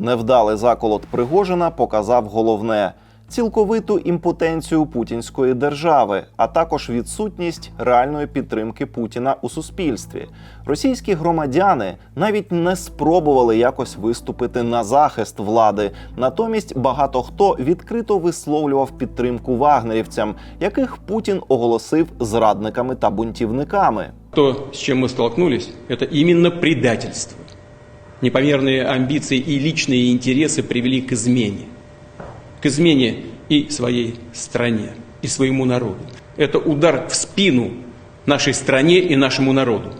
Невдалий заколот Пригожина показав головне. Цілковиту імпотенцію путінської держави, а також відсутність реальної підтримки Путіна у суспільстві. Російські громадяни навіть не спробували якось виступити на захист влади. Натомість багато хто відкрито висловлював підтримку вагнерівцям, яких Путін оголосив зрадниками та бунтівниками. То, с чем мы столкнулись, это именно предательство. Непомерные амбиции и личные интересы привели к измене. К измене и своей стране, и своему народу. Это удар в спину нашей стране и нашему народу.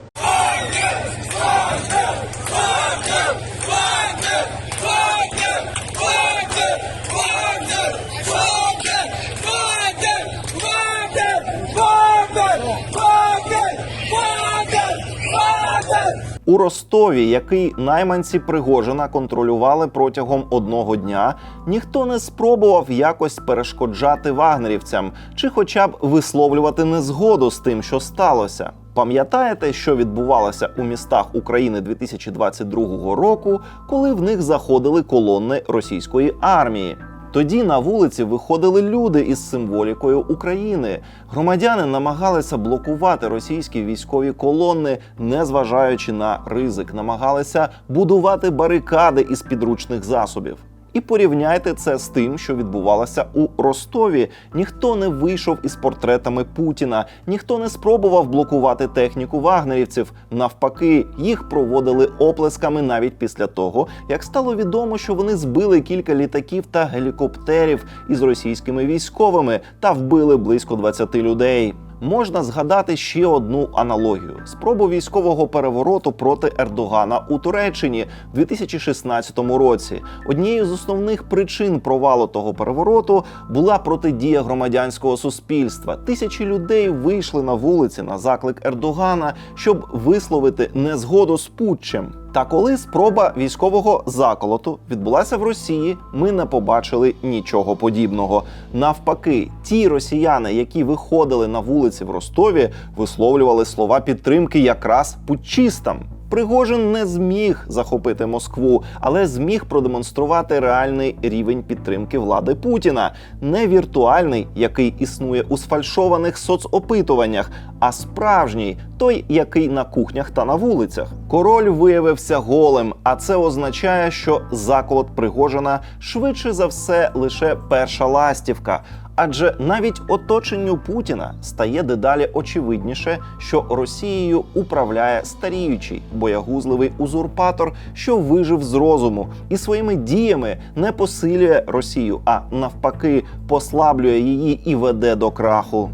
У Ростові, який найманці Пригожина контролювали протягом одного дня, ніхто не спробував якось перешкоджати вагнерівцям чи, хоча б висловлювати незгоду з тим, що сталося. Пам'ятаєте, що відбувалося у містах України 2022 року, коли в них заходили колони російської армії? Тоді на вулиці виходили люди із символікою України. Громадяни намагалися блокувати російські військові колони, не зважаючи на ризик, намагалися будувати барикади із підручних засобів. І порівняйте це з тим, що відбувалося у Ростові. Ніхто не вийшов із портретами Путіна, ніхто не спробував блокувати техніку вагнерівців. Навпаки, їх проводили оплесками навіть після того, як стало відомо, що вони збили кілька літаків та гелікоптерів із російськими військовими та вбили близько 20 людей. Можна згадати ще одну аналогію: спробу військового перевороту проти Ердогана у Туреччині в 2016 році. Однією з основних причин провалу того перевороту була протидія громадянського суспільства. Тисячі людей вийшли на вулиці на заклик Ердогана, щоб висловити незгоду з путчем. Та коли спроба військового заколоту відбулася в Росії, ми не побачили нічого подібного. Навпаки, ті росіяни, які виходили на вулиці в Ростові, висловлювали слова підтримки якраз путчистам. Пригожин не зміг захопити Москву, але зміг продемонструвати реальний рівень підтримки влади Путіна, не віртуальний, який існує у сфальшованих соцопитуваннях, а справжній той, який на кухнях та на вулицях. Король виявився голим, а це означає, що заколот Пригожина швидше за все лише перша ластівка. Адже навіть оточенню Путіна стає дедалі очевидніше, що Росією управляє старіючий боягузливий узурпатор, що вижив з розуму, і своїми діями не посилює Росію, а навпаки послаблює її і веде до краху.